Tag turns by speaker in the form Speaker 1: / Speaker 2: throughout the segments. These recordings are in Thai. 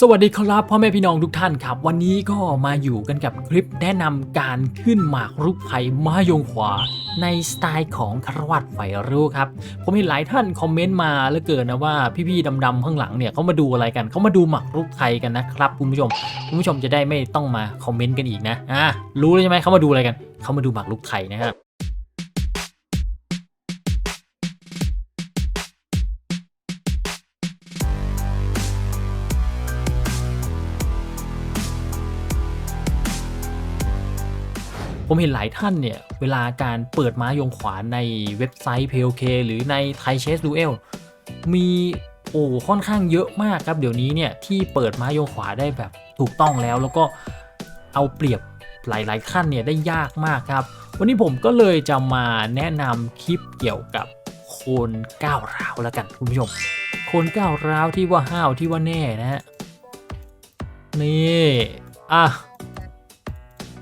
Speaker 1: สวัสดีครับพ่อแม่พี่น้องทุกท่านครับ วันนี้ก็มาอยู่กันกับคลิปแนะนำการขึ้นหมากรุกไผ่มายงขวา ในสไตล์ของคารวัตไฟรู้ครับ ผมเห็นหลายท่านคอมเมนต์มาเหลือเกินนะว่าพี่ๆดำๆข้างหลังเนี่ยเขามาดูอะไรกันเขามาดูหมากรุกไทยกันนะครับคุณผู้ชมคุณผู้ชมจะได้ไม่ต้องมาคอมเมนต์กันอีกนะอะรู้แล้วใช่ไหมเขามาดูอะไรกันเขามาดูหมากรุกไทยนะครับ ผมเห็นหลายท่านเนี่ย เวลาการเปิดม้ายงขวานในเว็บไซต์ POK หรือในไทยเชสดูเอลมีโอ้ค่อนข้างเยอะมากครับ เดี๋ยวนี้เนี่ย ที่เปิดม้ายงขวาได้แบบถูกต้องแล้ว แล้วก็เอาเปรียบหลายๆขั้นเนี่ยได้ยากมากครับ วันนี้ผมก็เลยจะมาแนะนำคลิปเกี่ยวกับโคนก้าวร้าวแล้วกันคุณผู้ชม โคนก้าวร้าวที่ว่าห้าวที่ว่าแน่นะฮะนี่อะ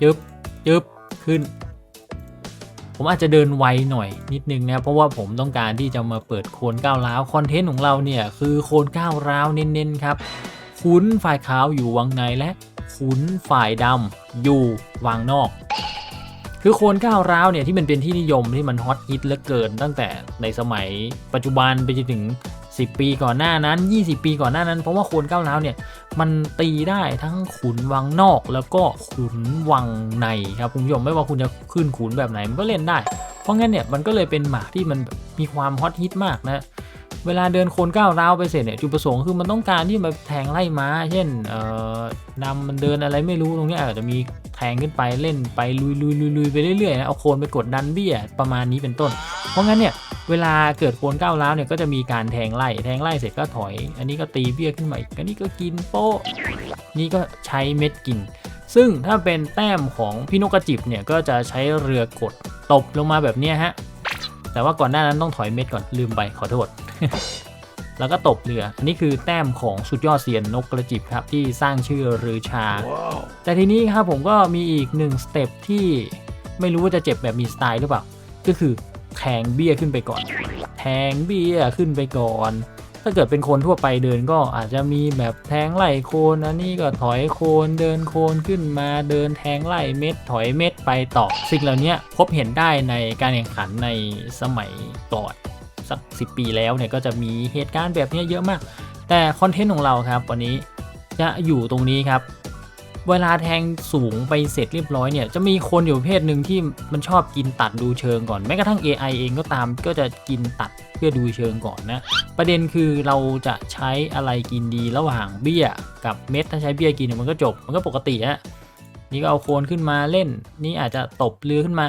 Speaker 1: ยึบยึบ ขึ้น ผมอาจจะเดินไวหน่อยนิดนึงนะเพราะว่าผมต้องการที่จะมาเปิดโคนก้าวร้าวคอนเทนต์ของเราเนี่ยคือโคนก้าวร้าวเน้นๆครับขุนฝ่ายขาวอยู่วังในและขุนฝ่ายดำอยู่วังนอก คือโคนก้าวร้าวเนี่ยที่มันเป็นที่นิยมที่มันฮอตฮิตเหลือเกินตั้งแต่ในสมัยปัจจุบันไปจนถึง 10 ปีก่อนหน้านั้น 20 ปีก่อนหน้านั้น เพราะว่าโคนก้าวร้าวเนี่ยมันตีได้ทั้งขุนวังนอกแล้วก็ขุนวังในครับคุณผู้ชมไม่ว่าคุณจะขึ้นขุนแบบไหนมันก็เล่นได้ เพราะงั้นเนี่ยมันก็เลยเป็นหมากที่มันมีความฮอตฮิตมากนะ เวลาเดินโคนก้าวร้าวไปเสร็จเนี่ยจุดประสงค์คือมันต้องการที่มาแทงไล่ม้า เช่นเอ่อนำมันเดินอะไรไม่รู้ตรงนี้อาจจะมีแทงขึ้นไปเล่นไปลุยลุยลุยลุยไปเรื่อยๆนะเอาโคนไปกดดันเบี้ยประมาณนี้เป็นต้น เพราะงั้นเนี่ยเวลาเกิดโคนก้าวร้าวเนี่ยก็จะมีการแทงไล่แทงไล่เสร็จก็ถอย อันนี้ก็ตีเบี้ยขึ้นมาอีกอันนี้ก็กินโป๊ะนี่ก็ใช้เม็ดกิน ซึ่งถ้าเป็นแต้มของพี่นกกระจิบเนี่ยก็จะใช้เรือกดตบลงมาแบบนี้ฮะ แต่ว่าก่อนหน้านั้นต้องถอยเม็ดก่อนลืมไปขอโทษ แล้วก็ตบเรือ อันนี้คือแต้มของสุดยอดเซียนนกกระจิบครับที่สร้างชื่อรือชาแต่ทีนี้ครับผมก็มีอีกหนึ่งสเต็ปที่ไม่รู้ว่าจะเจ็บแบบมีสไตล์หรือเปล่า ก็คือแทงเบี้ยขึ้นไปก่อน แทงเบี้ยขึ้นไปก่อน ถ้าเกิดเป็นคนทั่วไปเดินก็อาจจะมีแบบแทงไล่โคนอันนี้ก็ถอยโคนเดินโคนขึ้นมาเดินแทงไล่เม็ด ถอยเม็ดไปต่อ สิ่งเหล่านี้พบเห็นได้ในการแข่งขันในสมัยก่อนสักสิปีแล้วเนี่ยก็จะมีเหตุการณ์แบบนี้เยอะมาก แต่คอนเทนต์ของเราครับวันนี้จะอยู่ตรงนี้ครับ เวลาแทงสูงไปเสร็จเรียบร้อยเนี่ยจะมีคนอยู่ประเภทหนึ่งที่มันชอบกินตัดดูเชิงก่อนแม้กระทั่ง AI เองก็ตามก็จะกินตัดเพื่อดูเชิงก่อนนะ ประเด็นคือเราจะใช้อะไรกินดีระหว่างเบี้ยกับเม็ดถ้าใช้เบี้ยกินเนี่ยมันก็จบ มันก็ปกติฮะนี่ก็เอาโคนขึ้นมาเล่น นี่อาจจะตบเรือขึ้นมา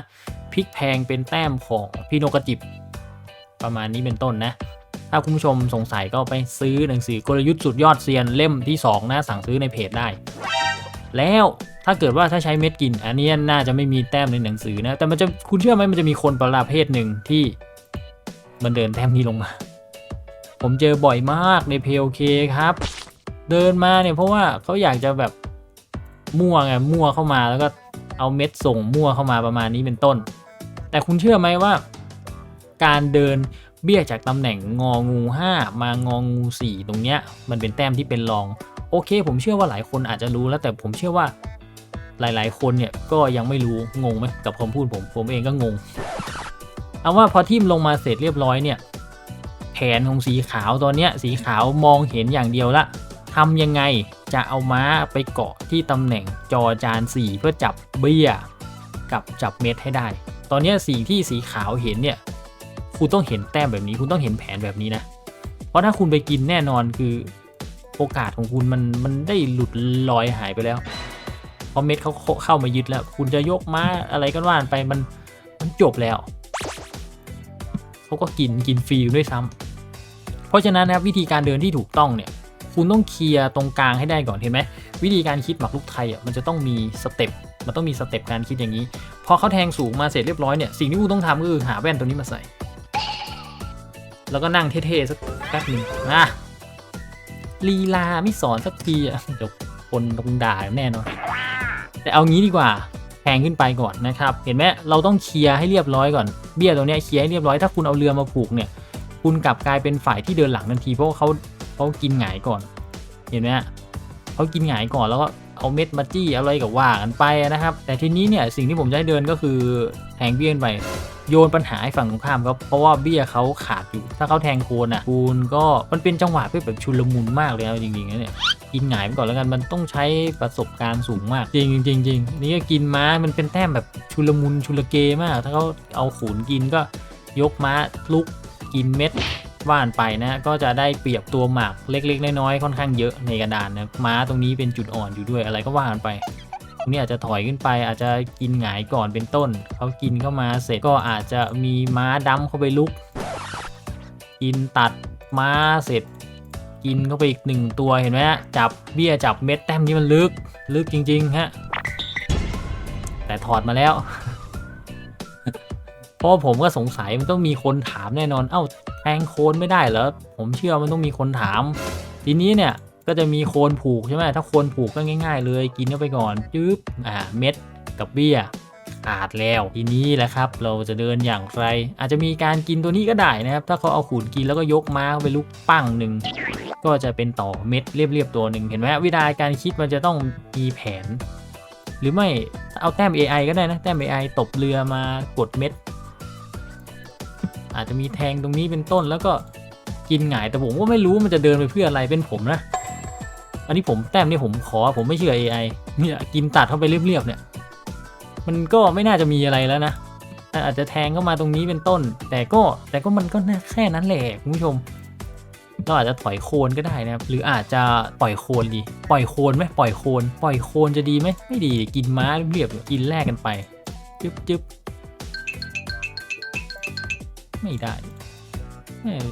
Speaker 1: พลิกแพงเป็นแต้มของพี่นกกระจิบ ประมาณนี้เป็นต้นนะ ถ้าคุณผู้ชมสงสัยก็ไปซื้อหนังสือกลยุทธ์สุดยอดเซียนเล่มที่ 2 นะ สั่งซื้อในเพจได้ แล้วถ้าเกิดว่าถ้าใช้เม็ดกิน อันนี้น่าจะไม่มีแต้มในหนังสือนะ แต่มันจะคุณเชื่อไหมมันจะมีคนประเภทหนึ่งที่มันเดินแต้มนี้ลงมา ผมเจอบ่อยมากในเพลเคครับ เดินมาเนี่ยเพราะว่าเขาอยากจะแบบมั่วไงมั่วเข้ามาแล้วก็เอาเม็ดส่งมั่วเข้ามาประมาณนี้เป็นต้น แต่คุณเชื่อไหมว่า การเดินเบี้ยจากตำแหน่งงองู 5 มางองู 4 ตรงเนี้ยมันเป็นแต้มที่เป็นรอง โอเค ผมเชื่อว่าหลายคนอาจจะรู้แล้วแต่ผมเชื่อว่าหลาย ๆ คนเนี่ยก็ยังไม่รู้งงไหมกับคำพูดผมผมเองก็งง เอาว่าพอทิมลงมาเสร็จเรียบร้อยเนี่ยแผนของสีขาวตอนเนี้ยสีขาวมองเห็นอย่างเดียวละทำยังไงจะเอาม้าไปเกาะที่ตำแหน่งจอจาน4เพื่อจับเบี้ยกับจับเม็ดให้ได้ ตอนเนี้สิ่งที่สีขาวเห็นเนี่ยคุณต้องเห็นแต้มแบบนี้ คุณต้องเห็นแผนแบบนี้นะ เพราะถ้าคุณไปกินแน่นอนคือ โอกาสของคุณมันมันได้หลุดลอยหายไปแล้วพราะเม็ดเขาเข้ามายึดแล้ว คุณจะยกม้าอะไรก็ว่านไปมันมันจบแล้วเขาก็กินกินฟรีด้วยซ้ำเพราะฉะนั้นนะครับวิธีการเดินที่ถูกต้องเนี่ย คุณต้องเคลียร์ตรงกลางให้ได้ก่อนเห็นไหมวิธีการคิดหมากรุกไทยอะมันจะต้องมีสเต็ปมันต้องมีสเต็ปการคิดอย่างนี้พอเขาแทงสูงมาเสร็จเรียบร้อยเนี่ยสิ่งที่คุณต้องทำก็คือหาแว่นตัวนี้มาใส่ แล้วก็นั่งเท่ๆสักแป๊บหนึ่งนะ ลีลาไม่สอนสักทีอะเดี๋ยวคนตรงด่าแน่นอนแต่เอางี้ดีกว่าแพงขึ้นไปก่อนนะครับ เห็นไหมเราต้องเคลียร์ให้เรียบร้อยก่อน เบี้ยตรงนี้เคลียร์ให้เรียบร้อย ถ้าคุณเอาเรือมาผูกเนี่ย คุณกลับกลายเป็นฝ่ายที่เดินหลังทันที เพราะเขาเขากินหงายก่อน เห็นไหมเขากินหงายก่อนแล้วก็เอาเม็ดมาจี้อะไรกับว่ากันไปนะครับ แต่ทีนี้เนี่ยสิ่งที่ผมจะให้เดินก็คือแทงเบี้ยนไป โยนปัญหาให้ฝั่งตรงข้ามครับเพราะว่าเบี้ยเขาขาดอยู่ ถ้าเขาแทงโคนอะคูณก็มันเป็นจังหวะที่แบบชุลมุนมากเลยนะจริงๆนะเนี่ยกินหงายไปก่อนแล้วกันมันต้องใช้ประสบการณ์สูงมาก จริงจริงจริงนี่ก็กินม้ามันเป็นแต้มแบบชุลมุนชุลเกมาก ถ้าเขาเอาขูนกินก็ยกม้าลุกกินเม็ดว่านไปนะก็จะได้เปรียบตัวหมากเล็ก ๆ น้อยๆค่อนข้างเยอะในกระดานนะม้าตรงนี้เป็นจุดอ่อนอยู่ด้วยอะไรก็ว่ากันไป ตรงนี้อาจจะถอยขึ้นไป อาจจะกินหงายก่อนเป็นต้น เขากินเข้ามาเสร็จก็อาจจะมีม้าดำเข้าไปลุก กินตัดม้าเสร็จ กินเข้าไปอีกหนึ่งตัวเห็นไหมฮะจับเบี้ยจับเม็ดแต้มนี้มันลึกลึกจริงๆฮะแต่ถอดมาแล้วเพราะผมก็สงสัยมันต้องมีคนถามแน่นอน เอ้าแทงโคนไม่ได้เหรอ ผมเชื่อมันต้องมีคนถาม ทีนี้เนี่ย ก็จะมีโคนผูกใช่ไหมถ้าโคนผูกก็ง่าย ๆ เลยกินเข้าไปก่อนจึ๊บอ่าเม็ดกับเบี้ยขาดแล้วทีนี้แหละครับ เราจะเดินอย่างไร อาจจะมีการกินตัวนี้ก็ได้นะครับ ถ้าเขาเอาขูดกินแล้วก็ยกม้าเข้าไปลุกปั้งหนึ่งก็จะเป็นต่อเม็ดเรียบๆตัวหนึ่งเห็นไหมวิธีการคิดมันจะต้องมีแผน หรือไม่เอาแต้ม AI ก็ได้นะแต้ม AI ตบเรือมากดเม็ด อาจจะมีแทงตรงนี้เป็นต้นแล้วก็กินหงายแต่ผมก็ไม่รู้มันจะเดินไปเพื่ออะไรเป็นผมนะ อันนี้ผมแต้มนี่ผมขอผมไม่เชื่อ AI เนี่ยกินตัดเข้าไปเรียบๆเนี่ย มันก็ไม่น่าจะมีอะไรแล้วนะอาจจะแทงเข้ามาตรงนี้เป็นต้น แต่ก็แต่ก็มันก็แค่นั้นแหละคุณผู้ชมเราอาจจะถอยโคนก็ได้นะครับ หรืออาจจะปล่อยโคนดี ปล่อยโคนไหมปล่อยโคน ปล่อยโคนจะดีไหมไม่ดีกินม้าเรียบๆกินแลกกันไปจึ๊บจึ๊บไม่ได้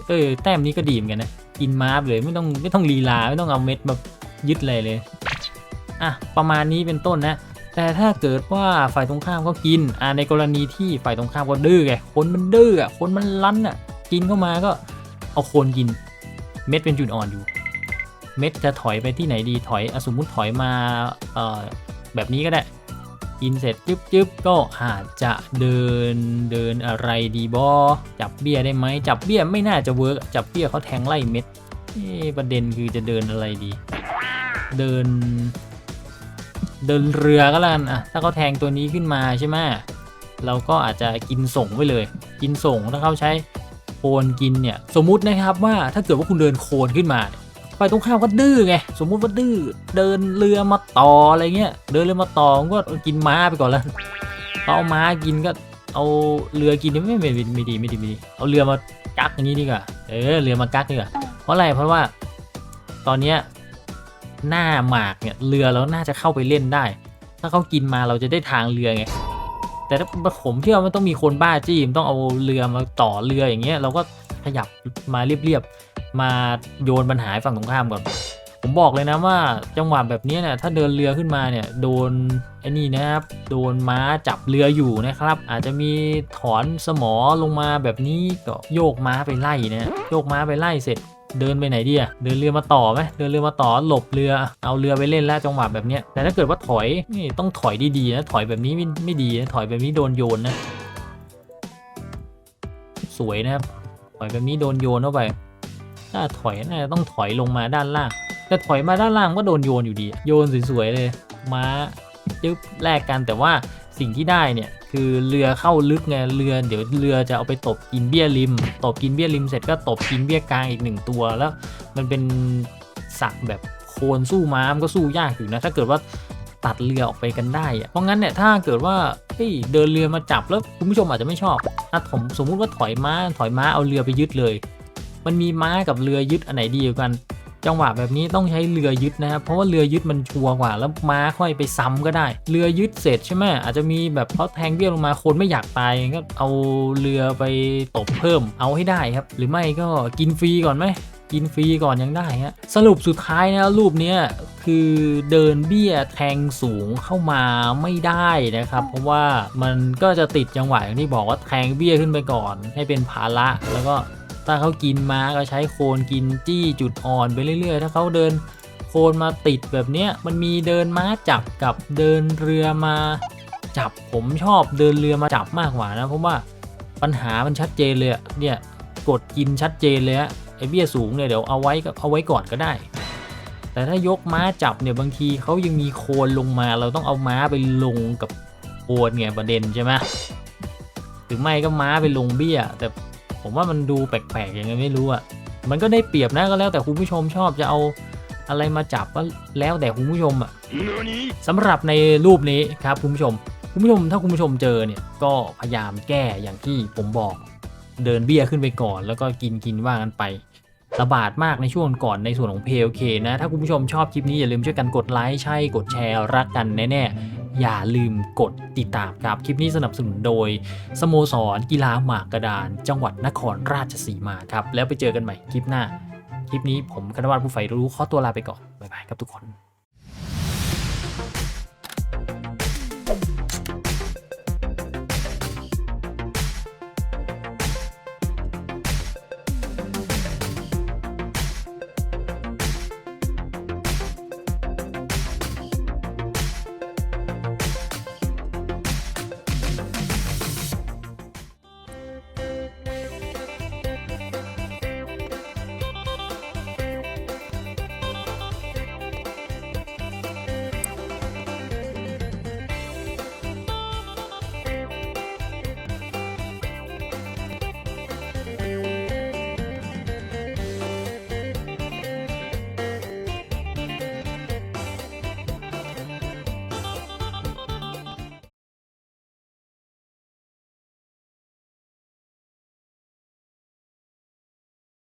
Speaker 1: เออแต้มนี้ก็ดีเหมือนกันนะกินม้าเลยไม่ต้องไม่ต้องลีลาไม่ต้องเอาเม็ดมา ยึดเลยเลย อะ ประมาณนี้เป็นต้นนะ แต่ถ้าเกิดว่าฝ่ายตรงข้ามเขากิน อ่าในกรณีที่ฝ่ายตรงข้ามก็ดื้อไง คนมันดื้ออะ คนมันรั้นอะ กินเข้ามาก็เอาโคนกิน เม็ดเป็นจุดอ่อนอยู่ เม็ดจะถอยไปที่ไหนดี ถอยอสมมุติถอยมาเอ่อแบบนี้ก็ได้ กินเสร็จจึ๊บจึ๊บก็อาจจะเดินเดินอะไรดีบอจับเบี้ยได้ไหม จับเบี้ยไม่น่าจะเวิร์กจับเบี้ยเขาแทงไล่เม็ดเอ๊ะประเด็นคือจะเดินอะไรดี เดิน เดินเรือก็แล้วกันอะถ้าเขาแทงตัวนี้ขึ้นมาใช่ไหมเราก็อาจจะกินส่งไปเลย กินส่งถ้าเขาใช้โคนกินเนี่ยสมมุตินะครับว่าถ้าเกิดว่าคุณเดินโคนขึ้นมาเนี่ยฝ่ายตรงข้ามก็ดื้อไงสมมุติว่าดื้อเดินเรือมาต่ออะไรเงี้ยเดินเรือมาต่อก็กินม้าไปก่อนแล้วเอาม้ากินก็เอาเรือกินไม่ไม่ไม่ไม่ดีไม่ดีไม่ดีเอาเรือมากักอย่างนี้ดีกว่าเออเรือมากักดีกว่าเพราะอะไรเพราะว่า ตอนเนี้ย หน้าหมากเนี่ยเรือเราน่าจะเข้าไปเล่นได้ ถ้าเขากินมาเราจะได้ทางเรือไงแต่ถ้าผมเชื่อว่ามันต้องมีคนบ้าจี้มต้องเอาเรือมาต่อเรืออย่างเงี้ยเราก็ขยับมาเรียบๆมาโยนปัญหาฝั่งตรงข้ามก่อนผมบอกเลยนะว่าจังหวะแบบนี้เนี่ยถ้าเดินเรือขึ้นมาเนี่ยโดนไอ้นี่นะครับโดนม้าจับเรืออยู่นะครับ อาจจะมีถอนสมอลงมาแบบนี้ก็โยกม้าไปไล่นะโยกม้าไปไล่เสร็จ เดินไปไหนดีอะเดินเรือมาต่อไหมเดินเรือมาต่อหลบเรือเอาเรือไปเล่นแล้วจังหวะแบบเนี้ยแต่ถ้าเกิดว่าถอยนี่ต้องถอยดีๆนะถอยแบบนี้ไม่ไม่ดีนะถอยแบบนี้โดนโยนนะสวยนะครับถอยแบบนี้โดนโยนเข้าไปถ้าถอยน่าจะต้องถอยลงมาด้านล่างแต่ถอยมาด้านล่างก็โดนโยนอยู่ดี โยนสวยๆเลย ม้าจึ๊บแลกกันแต่ว่า สิ่งที่ได้เนี่ยคือเรือเข้าลึกไงเรือเดี๋ยวเรือจะเอาไปตบกินเบี้ยริม ตบกินเบี้ยริมเสร็จก็ตบกินเบี้ยกลางอีกหนึ่งตัว แล้วมันเป็นสักแบบโคนสู้ม้ามันก็สู้ยากอยู่นะถ้าเกิดว่าตัดเรือออกไปกันได้อะเพราะงั้นเนี่ยถ้าเกิดว่าเฮ้ยเดินเรือมาจับแล้วคุณผู้ชมอาจจะไม่ชอบอะผมสมมุติว่าถอยม้าถอยม้าเอาเรือไปยึดเลย มันมีม้ากับเรือยึดอันไหนดีกว่ากัน จังหวะแบบนี้ต้องใช้เรือยึดนะครับเพราะว่าเรือยึดมันชัวร์กว่า แล้วม้าค่อยไปซ้ำก็ได้ เรือยึดเสร็จใช่ไหมอาจจะมีแบบเขาแทงเบี้ยลงมาคนไม่อยากตายก็เอาเรือไปตบเพิ่มเอาให้ได้ครับ หรือไม่ก็กินฟรีก่อนไหมกินฟรีก่อนยังได้ฮะสรุปสุดท้ายนะรูปเนี้ยคือเดินเบี้ยแทงสูงเข้ามาไม่ได้นะครับ เพราะว่ามันก็จะติดจังหวะอย่างที่บอกว่าแทงเบี้ยขึ้นไปก่อน ให้เป็นภาระแล้วก็ ถ้าเขากินมาก็ใช้โคนกินจี้จุดอ่อนไปเรื่อย ๆ ถ้าเขาเดินโคนมาติดแบบเนี้ยมันมีเดินม้าจับกับเดินเรือมาจับผมชอบเดินเรือมาจับมากกว่านะเพราะว่าปัญหามันชัดเจนเลยเนี่ยกดกินชัดเจนเลยอะไอเบี้ยสูงเนี่ยเดี๋ยวเอาไว้ก็เอาไว้ก่อนก็ได้ แต่ถ้ายกม้าจับเนี่ยบางทีเขายังมีโคลนลงมา เราต้องเอาม้าไปลงกับโคนไงประเด็นใช่ไหมหรือไม่ก็ม้าไปลงเบี้ย แต่ ผมว่ามันดูแปลกๆยังไงไม่รู้อะมันก็ได้เปรียบนะก็แล้วแต่คุณผู้ชมชอบจะเอาอะไรมาจับก็แล้วแต่คุณผู้ชมอะสำหรับในรูปนี้ครับคุณผู้ชม คุณผู้ชมถ้าคุณผู้ชมเจอเนี่ยก็พยายามแก้อย่างที่ผมบอก เดินเบี้ยขึ้นไปก่อน แล้วก็กินกินว่ากันไป ระบาดมากในช่วงก่อนในส่วนของ PLK นะ ถ้าคุณผู้ชมชอบคลิปนี้อย่าลืมช่วยกันกดไลค์ใช่กดแชร์รักกันแน่ๆ อย่าลืมกดติดตามครับ คลิปนี้สนับสนุนโดย สโมสรกีฬาหมากกระดาน จังหวัดนครราชสีมาครับ แล้วไปเจอกันใหม่คลิปหน้า คลิปนี้ผมคณวัฒน์ผู้ใฝ่รู้ขอตัวลาไปก่อนบ๊ายบายครับทุกคน